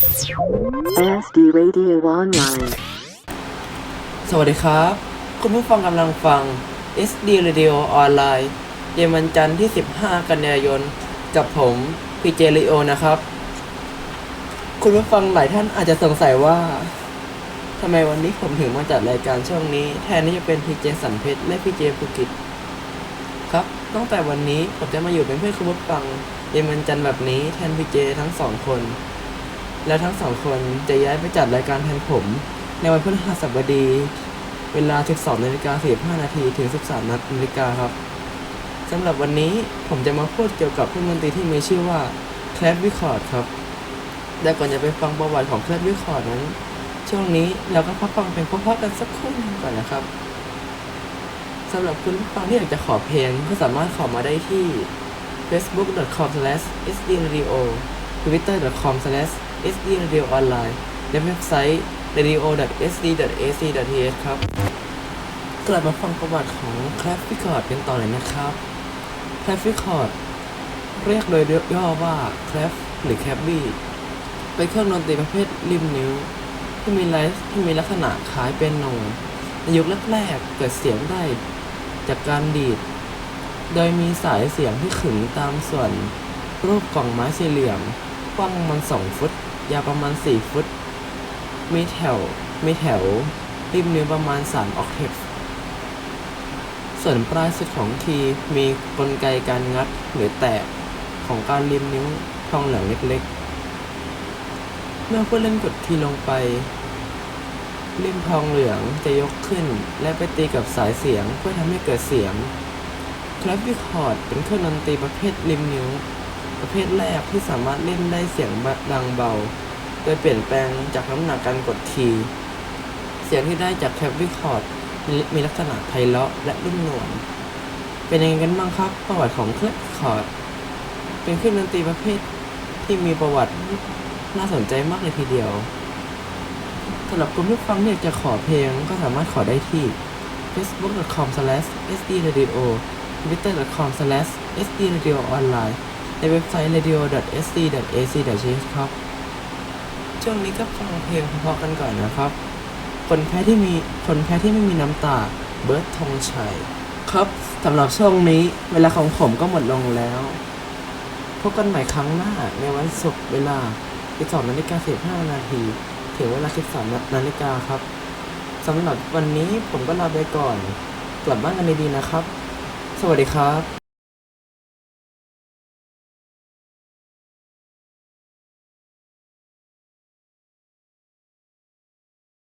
SD Radio Online. สวัสดีครับ คุณผู้ฟังกำลังฟัง SD Radio ออนไลน์เย็นวันจันทร์ที่ 15 กันยายน กับผมพีเจริโอนะครับ คุณผู้ฟังหลายท่านอาจจะสงสัยว่าทำไมวันนี้ผมถึงมาจัดรายการช่วงนี้ แทนที่จะเป็นพีเจสันเพชรและพีเจภูกิจครับตั้งแต่วันนี้ผมจะมาอยู่เป็นเพื่อนคุณผู้ฟังเย็นวันจันทร์แบบนี้แทนพีเจทั้งสองคน แล้วทั้งสองคนจะย้ายไปจัดรายการแทนผม ในวันพฤหัสบดี เวลา 12นาฬิกา45นาทีถึง 13นาฬิกาครับสำหรับวันนี้ผมจะมาพูดเกี่ยวกับเครื่องดนตรีที่มีชื่อว่า c l a p Record ครับแต่ก่อนจะไปฟังประวัติของ c l a p Record นั้น ช่วงนี้เราก็พักฟังเพลงเพราะๆกันสักครู่นึงก่อนนะครับสำหรับคุณผู้ฟังที่อยากจะขอเพลงก็สามารถขอมาได้ที่ facebook.com/sdradio twitter.com/ SD Radio Online และเว็บไซต์ radio.sd.ac.th ครับ กลับมาฟังประวัติของ c l a p Record กันต่อเลยนะครับ c l a p Record เรียกโดยย่อว่า c l a p หรือ c a b b y เป็นเครื่องดนตรีประเภทริมนิ้ว ที่มีไลฟ์ที่มีลักษณะคล้ายเป็นโนในยุคแรกๆ เกิดเสียงได้จากการดีด โดยมีสายเสียงที่ขึงตามส่วนรูปกล่องไม้สี่เหลี่ยมกว้างประมาณ2ฟุต ยาวประมาณ 4 ฟุต มีแถว มีแถวริมนิ้วประมาณ 3 ออกเทปส่วนปลายสุดของคีย์มีกลไกการงัดหรือแตกของการริมนิ้วทองเหลืองเล็กๆ เมื่อผู้เล่นกดคีย์ลงไปริมทองเหลืองจะยกขึ้น และไปตีกับสายเสียงเพื่อทำให้เกิดเสียงคลาวิคอร์ดเป็นเครื่องดนตรีประเภทริมนิ้ว ประเภทแรกที่สามารถเล่นได้เสียงดังเบา โดยเปลี่ยนแปลงจากน้ำหนักการกดคีย์เสียงที่ได้จากแคปวิคอร์ดมีลักษณะไพเราะและรุ่มหนวงเป็นยังไงกันบ้างครับ ประวัติของเครื่องวิคอร์ดเป็นเครื่องดนตรีประเภทที่มีประวัติน่าสนใจมากเลยทีเดียวสำหรับคุณผู้ฟังที่อยากจะขอเพลงก็สามารถขอได้ที่ facebook.com/sdradio twitter.com/sdradio.online ในเว็บไซต์ radio.sd.ac.th ครับ ช่วงนี้ก็ฟังเพลงเพราะๆกันก่อนนะครับ คนแพ้ที่มีคนแพ้ที่ไม่มีน้ำตา เบิร์ดธงชัย ครับสำหรับช่วงนี้ เวลาของผมก็หมดลงแล้ว พบกันใหม่ครั้งหน้าในวันศุกร์เวลา12นาฬิกา15นาทีถึงเวลา13นาฬิกาครับสำหรับวันนี้ผมก็ลาไปก่อน กลับบ้านกันดีๆนะครับ สวัสดีครับ